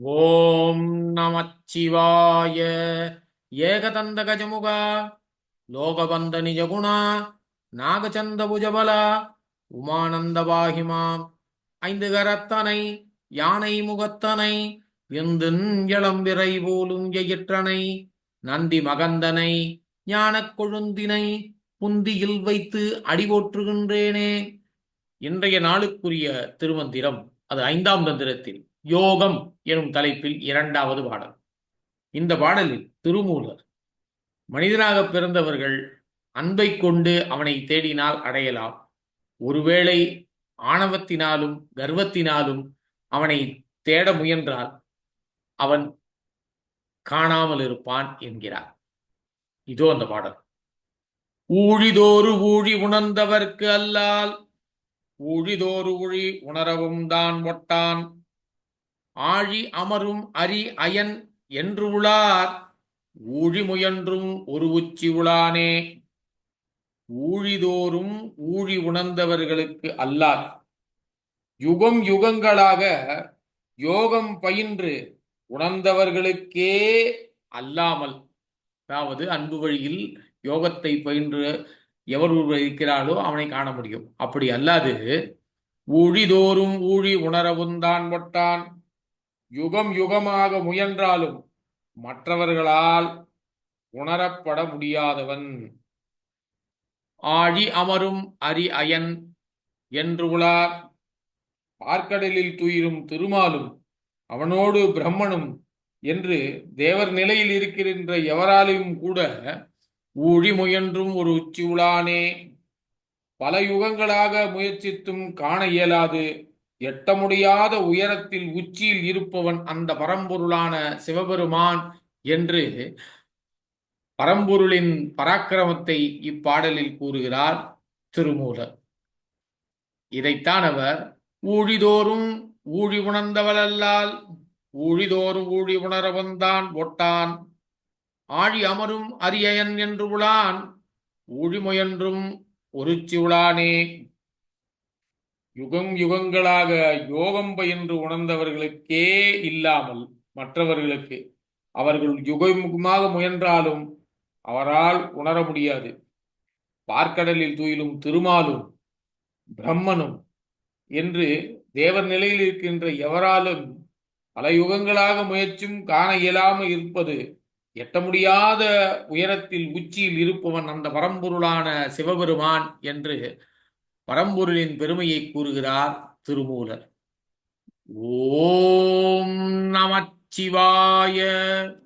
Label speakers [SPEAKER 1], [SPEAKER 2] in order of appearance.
[SPEAKER 1] ஓம் நமச்சிவாய. ஏகதந்த கஜமுகா லோகபந்த நிஜகுணா நாகச்சந்த புஜபல உமானந்த பாகிமாம் ஐந்து கரத்தனை யானை முகத்தனை எந்தின் இளம்பிறை போலும் எயிற்றனை நந்தி மகந்தனை ஞானக் கொழுந்தினை புந்தியில் வைத்து அடிபோற்றுகின்றேனே. இன்றைய நாளுக்குரிய திருமந்திரம் அது ஐந்தாம் தந்திரத்தில். யோகம் எனும் தலைப்பில் இரண்டாவது பாடல். இந்த பாடலில் திருமூலர் மனிதனாக பிறந்தவர்கள் அன்பை கொண்டு அவனை தேடினால் அடையலாம். ஒருவேளை ஆணவத்தினாலும் கர்வத்தினாலும் அவனை தேட முயன்றால் அவன் காணாமல் இருப்பான் என்கிறார். இதோ அந்த பாடல். ஊழிதோறு ஊழி உணர்ந்தவர்க்கு அல்லால் ஊழிதோறு ஊழி உணரவும் தான் ஒட்டான். ஆழி அமரும் அரி அயன் என்று உளார் ஊழி முயன்றும் ஒரு உச்சி உளானே ஊழிதோறும் ஊழி உணர்ந்தவர்களுக்கு அல்லார் யுகம் யுகங்களாக யோகம் பயின்று உணர்ந்தவர்களுக்கே அல்லாமல் அதாவது அன்பு வழியில் யோகத்தை பயின்று எவர் ஒருவர் இருக்கிறாரோ அவனை காண முடியும். அப்படி அல்லாது ஊழிதோறும் ஊழி உணரவும் தான் ஒட்டான். யுகம் யுகமாக முயன்றாலும் மற்றவர்களால் உணரப்பட முடியாதவன். ஆழி அமரும் அரி அயன் என்று உளார் பார்க்கடலில் துயிரும் திருமாலும் அவனோடு பிரம்மனும் என்று தேவர் நிலையில் இருக்கின்ற எவராலையும் கூட ஊழி முயன்றும் ஒரு உச்சி உளானே பல யுகங்களாக முயற்சித்தும் காண இயலாது. எட்ட முடியாத உயரத்தில் உச்சியில் இருப்பவன் அந்த பரம்பொருளான சிவபெருமான் என்று பரம்பொருளின் பராக்கிரமத்தை இப்பாடலில் கூறுகிறார் திருமூலர். இதைத்தான் அவர் ஊழிதோறும் ஊழி உணர்ந்தவளல்லால் ஊழிதோறும் ஊழி உணரவன்தான் ஒட்டான். ஆழி அமரும் அரியயன் என்று உளான். ஊழி முயன்றும் ஒருச்சி உளானே யுகம் யுகங்களாக யோகம் பயின்று உணர்ந்தவர்களுக்கே இல்லாமல் மற்றவர்களுக்கு அவர்கள் யுகமுகமாக முயன்றாலும் அவரால் உணர முடியாது. பார்க்கடலில் துயிலும் திருமாலும் பிரம்மனும் என்று தேவர் நிலையில் இருக்கின்ற எவராலும் பல யுகங்களாக முயற்சியும் காண இயலாமல் இருப்பது எட்ட முடியாத உயரத்தில் உச்சியில் இருப்பவன் அந்த பரம்பொருளான சிவபெருமான் என்று பரம்பொருளின் பெருமையை கூறுகிறார் திருமூலர். ஓம் நமச்சிவாய.